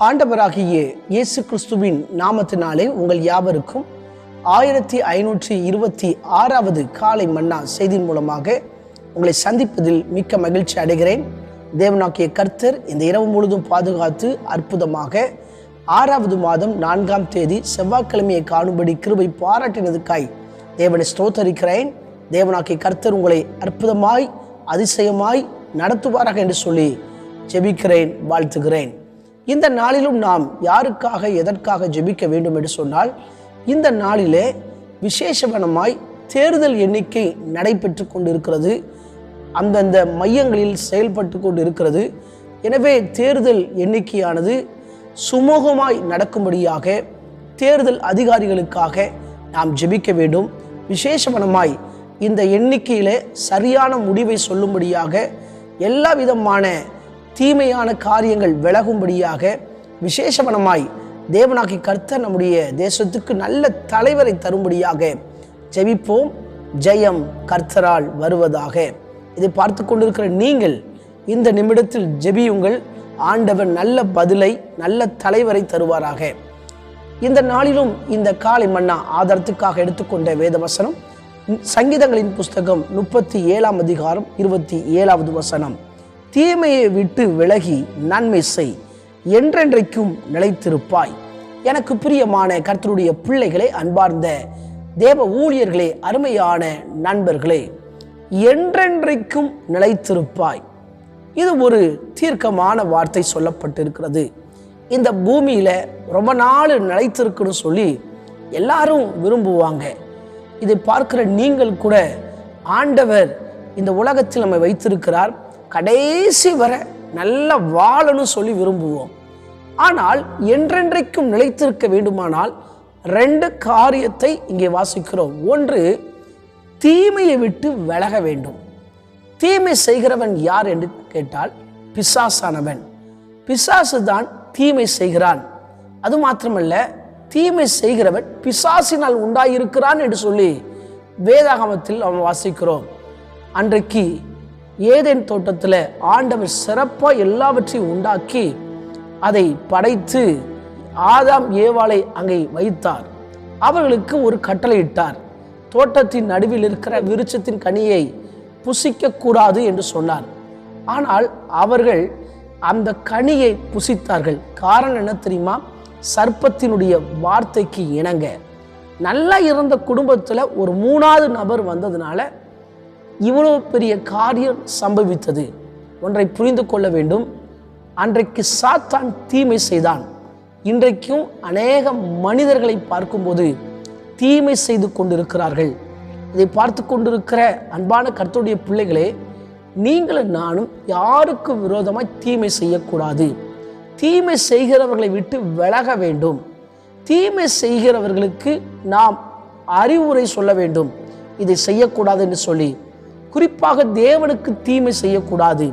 ஆண்டவராகிய இயேசு கிறிஸ்துவின் நாமத்தினாலே உங்கள் யாவருக்கும் ஆயிரத்தி ஐநூற்றி இருபத்தி ஆறாவது காலை மன்னா செய்தியின் மூலமாக உங்களை சந்திப்பதில் மிக்க மகிழ்ச்சி அடைகிறேன். தேவனாக்கிய கர்த்தர் இந்த இரவு முழுதும் பாதுகாத்து அற்புதமாக ஆறாவது மாதம் நான்காம் தேதி செவ்வாய்க்கிழமையை காணும்படி கிருபை பாராட்டினதுக்காய் தேவனை ஸ்தோத்தரிக்கிறேன். தேவனாக்கிய கர்த்தர் உங்களை அற்புதமாய் அதிசயமாய் நடத்துவாராக என்று சொல்லி ஜெபிக்கிறேன் வாழ்த்துகிறேன். இந்த நாளிலும் நாம் யாருக்காக எதற்காக ஜெபிக்க வேண்டும் என்று சொன்னால் இந்த நாளிலே விசேஷவனமாய் தேர்தல் எண்ணிக்கை நடைபெற்று கொண்டிருக்கிறது. அந்தந்த மையங்களில் செயல்பட்டு கொண்டு இருக்கிறது எனவே தேர்தல் எண்ணிக்கையானது சுமூகமாய் நடக்கும்படியாக தேர்தல் அதிகாரிகளுக்காக நாம் ஜெபிக்க வேண்டும். விசேஷவனமாய் இந்த எண்ணிக்கையிலே சரியான முடிவை சொல்லும்படியாக எல்லா விதமான தீமையான காரியங்கள் விலகும்படியாக விசேஷமனமாய் தேவனாகி கர்த்த நம்முடைய தேசத்துக்கு நல்ல தலைவரை தரும்படியாக ஜெபிப்போம். ஜெயம் கர்த்தரால் வருவதாக. இதை பார்த்து கொண்டிருக்கிற நீங்கள் இந்த நிமிடத்தில் ஜெபியுங்கள். ஆண்டவர் நல்ல பதிலை நல்ல தலைவரை தருவாராக. இந்த நாளிலும் இந்த காலை மன்னா ஆதாரத்துக்காக எடுத்துக்கொண்ட வேத வசனம் சங்கீதங்களின் புஸ்தகம் முப்பத்தி ஏழாம் அதிகாரம் இருபத்தி ஏழாவது வசனம். தீமையை விட்டு விலகி நன்மை செய். என்றென்றைக்கும் நிலைத்திருப்பாய். எனக்கு பிரியமான கர்த்தருடைய பிள்ளைகளே அன்பார்ந்த தேவ ஊழியர்களே அருமையான நண்பர்களே என்றென்றைக்கும் நிலைத்திருப்பாய். இது ஒரு தீர்க்கமான வார்த்தை சொல்லப்பட்டிருக்கிறது. இந்த பூமியில் ரொம்ப நாள் நிலைத்திருக்குன்னு சொல்லி எல்லாரும் விரும்புவாங்க. இதை பார்க்கிற நீங்கள் கூட ஆண்டவர் இந்த உலகத்தில் நம்மை வைத்திருக்கிறார். கடைசி வரை நல்ல வாழணும் சொல்லி விரும்புவோம். ஆனால் என்றென்றைக்கும் நிலைத்திருக்க வேண்டுமானால் ரெண்டு காரியத்தை இங்கே வாசிக்கிறோம். ஒன்று தீமையை விட்டு விலக வேண்டும். தீமை செய்கிறவன் யார் என்று கேட்டால் பிசாசானவன். பிசாசு தான் தீமை செய்கிறான். அது மாத்திரமல்ல தீமை செய்கிறவன் பிசாசினால் உண்டாயிருக்கிறான் என்று சொல்லி வேதாகமத்தில் அவன் வாசிக்கிறோம். அன்றைக்கு ஏதேன் தோட்டத்தில் ஆண்டவர் சிறப்பாக எல்லாவற்றையும் உண்டாக்கி அதை படைத்து ஆதாம் ஏவாளை அங்கே வைத்தார். அவர்களுக்கு ஒரு கட்டளையிட்டார். தோட்டத்தின் நடுவில் இருக்கிற விருட்சத்தின் கனியை புசிக்க கூடாது என்று சொன்னார். ஆனால் அவர்கள் அந்த கனியை புசித்தார்கள். காரணம் என்ன தெரியுமா? சர்ப்பத்தினுடைய வார்த்தைக்கு இணங்க. நல்லா இருந்த குடும்பத்தில் ஒரு மூணாவது நபர் வந்ததுனால இவ்வளோ பெரிய காரியம் சம்பவித்தது. ஒன்றை புரிந்து கொள்ள வேண்டும். அன்றைக்கு சாத்தான் தீமை செய்தான். இன்றைக்கும் அநேக மனிதர்களை பார்க்கும்போது தீமை செய்து கொண்டிருக்கிறார்கள். இதை பார்த்து கொண்டிருக்கிற அன்பான கர்த்தருடைய பிள்ளைகளே நீங்களும் நானும் யாருக்கு விரோதமாய் தீமை செய்யக்கூடாது. தீமை செய்கிறவர்களை விட்டு விலக வேண்டும். தீமை செய்கிறவர்களுக்கு நாம் அறிவுரை சொல்ல வேண்டும். இதை செய்யக்கூடாது என்று சொல்லி குறிப்பாக தேவனுக்கு தீமை செய்யக்கூடாது.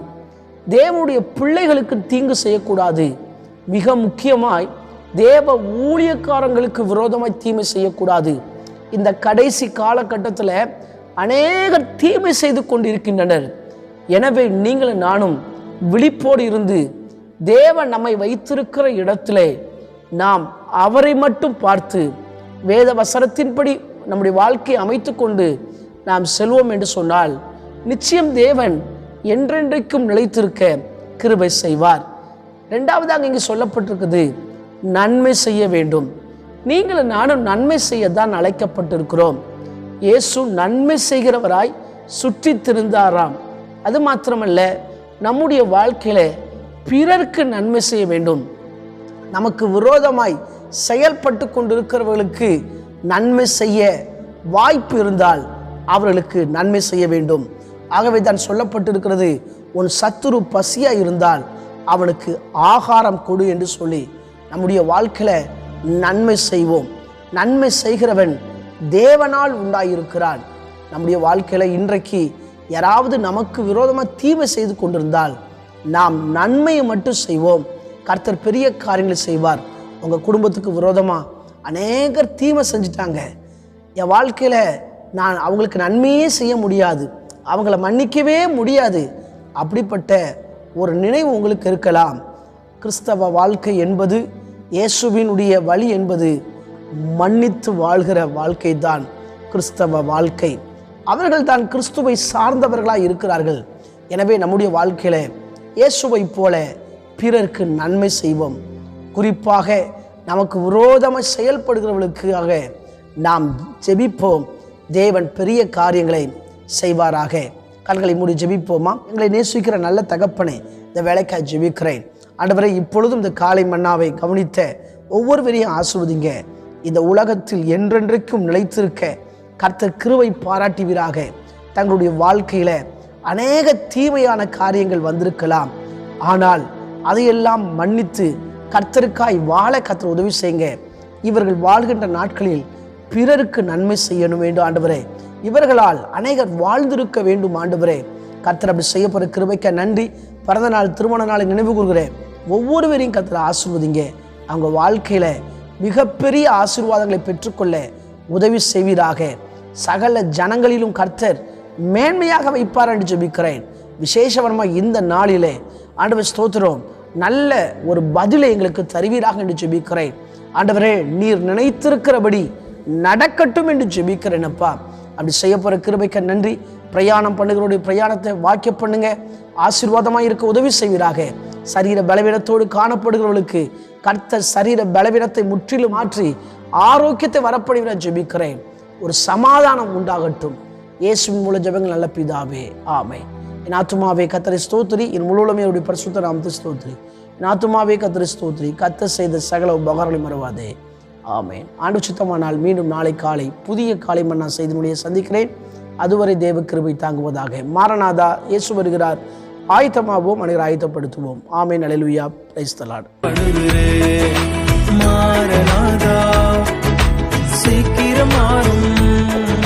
தேவனுடைய பிள்ளைகளுக்கு தீங்கு செய்யக்கூடாது. மிக முக்கியமாய் தேவ ஊழியக்காரங்களுக்கு விரோதமாய் தீமை செய்யக்கூடாது. இந்த கடைசி காலகட்டத்தில் அநேகர் தீமை செய்து கொண்டிருக்கின்றனர். எனவே நீங்களும் நானும் விழிப்போடு இருந்து தேவன் நம்மை வைத்திருக்கிற இடத்திலே நாம் அவரை மட்டும் பார்த்து வேத வசனத்தின்படி நம்முடைய வாழ்க்கையை அமைத்து கொண்டு நாம் செல்வோம் என்று சொன்னால் நிச்சயம் தேவன் என்றென்றைக்கும் நிலைத்திருக்க கிருபை செய்வார். ரெண்டாவதாக இங்கே சொல்லப்பட்டிருக்குது நன்மை செய்ய வேண்டும். நீங்களும் நானும் நன்மை செய்ய தான் அழைக்கப்பட்டிருக்கிறோம். இயேசு நன்மை செய்கிறவராய் சுற்றி திருந்தாராம் அது மாத்திரமல்ல நம்முடைய வாழ்க்கையில பிறருக்கு நன்மை செய்ய வேண்டும். நமக்கு விரோதமாய் செயல்பட்டு கொண்டிருக்கிறவர்களுக்கு நன்மை செய்ய வாய்ப்பு இருந்தால் அவர்களுக்கு நன்மை செய்ய வேண்டும். ஆகவே தான் சொல்லப்பட்டிருக்கிறது உன் சத்துரு பசியாக இருந்தால் அவனுக்கு ஆகாரம் கொடு என்று சொல்லி நம்முடைய வாழ்க்கையில் நன்மை செய்வோம். நன்மை செய்கிறவன் தேவனால் உண்டாயிருக்கிறான். நம்முடைய வாழ்க்கையில் இன்றைக்கு யாராவது நமக்கு விரோதமாக தீமை செய்து கொண்டிருந்தால் நாம் நன்மையை மட்டும் செய்வோம். கர்த்தர் பெரிய காரியங்களை செய்வார். உங்கள் குடும்பத்துக்கு விரோதமாக அநேகர் தீமை செஞ்சிட்டாங்க. என் வாழ்க்கையில் நான் அவங்களுக்கு நன்மையே செய்ய முடியாது. அவங்கள மன்னிக்கவே முடியாது. அப்படிப்பட்ட ஒரு நினைவு உங்களுக்கு இருக்கலாம். கிறிஸ்தவ வாழ்க்கை என்பது இயேசுவினுடைய வழி என்பது மன்னித்து வாழ்கிற வாழ்க்கை தான் கிறிஸ்தவ வாழ்க்கை. அவர்கள் தான் கிறிஸ்துவை சார்ந்தவர்களாக இருக்கிறார்கள். எனவே நம்முடைய வாழ்க்கையில் இயேசுவை போல பிறருக்கு நன்மை செய்வோம். குறிப்பாக நமக்கு விரோதமாக செயல்படுகிறவர்களுக்காக நாம் ஜெபிப்போம். தேவன் பெரிய காரியங்களை செய்வாராக. கண்களை மூடி ஜெபிப்போமா? எங்களை நேசிக்கிற நல்ல தகப்பனே இந்த வேலைக்காய் ஜெபிக்கிறேன். ஆண்டவரை இப்பொழுதும் இந்த காலை மன்னாவை கவனித்த ஒவ்வொருவரையும் ஆசிர்வதிங்க. இந்த உலகத்தில் என்றென்றைக்கும் நிலைத்திருக்க கர்த்தர் கிருவை பாராட்டுவீராக. தங்களுடைய வாழ்க்கையில் அநேக தீமையான காரியங்கள் வந்திருக்கலாம். ஆனால் அதையெல்லாம் மன்னித்து கர்த்தருக்காய் வாழ கர்த்தர் உதவி செய்யுங்க. இவர்கள் வாழ்கின்ற நாட்களில் பிறருக்கு நன்மை செய்யணும் வேண்டும் ஆண்டவரே. இவர்களால் அநேகர் வாழ்ந்திருக்க வேண்டும் ஆண்டவரே. கர்த்தர் அப்படி செய்யப்படுற கிருபைக்க நன்றி. பிறந்த நாள் திருமண நாளை நினைவு கூறுகிறேன் ஒவ்வொருவரையும் கத்தர் ஆசிர்வதிங்க. அவங்க வாழ்க்கையில மிகப்பெரிய ஆசீர்வாதங்களை பெற்றுக்கொள்ள உதவி செய்வீராக. சகல ஜனங்களிலும் கர்த்தர் மேன்மையாக வைப்பார் என்று ஜெபிக்கிறேன். விசேஷவரமாக இந்த நாளிலே ஆண்டவர் ஸ்தோத்திரம். நல்ல ஒரு பதிலை எங்களுக்கு தருவீராக என்று ஜெபிக்கிறேன். ஆண்டவரே நீர் நினைத்திருக்கிறபடி நடக்கட்டும் என்று ஜெபிக்கிறேன்ப்பா அப்படி செய்ய போகிற கிருபைக்க நன்றி. பிரயாணம் பண்ணுகிறோடைய பிரயாணத்தை வாக்கிய பண்ணுங்க. ஆசீர்வாதமாக இருக்க உதவி செய்வீராக. சரீர பலவீனத்தோடு காணப்படுகிறவர்களுக்கு கர்த்தர் சரீர பலவீனத்தை முற்றிலும் மாற்றி ஆரோக்கியத்தை வரப்படுகிற ஜெபிக்கிறேன். ஒரு சமாதானம் உண்டாகட்டும். இயேசுவின் மூல ஜெபங்கள் நல்ல பிதாவே ஆமை என் ஆத்துமாவே கத்தரை ஸ்தோத்திரி. என் முழுவதுமே அவருடைய பரிசுத்த நாமத்தை ஸ்தோத்திரி. என் ஆத்துமாவே கத்தரை ஸ்தோத்திரி. கத்த செய்த சகல உபகாரங்களை மறவாதே. ஆமேன். ஆண்டு சுத்தமானால் மீண்டும் நாளை காலை புதிய காலை மன்னா செய்தினுடைய சந்திக்கிறேன். அதுவரை தேவ கிருபை தாங்குவதாக மாரநாதா இயேசு வருகிறார். ஆயத்தமாவோம் அனைவரை ஆயத்தப்படுத்துவோம். ஆமேன். அலைலுயா பிரைஸ்தலாடு மாறனாதா சீக்கிரம் மாறும்.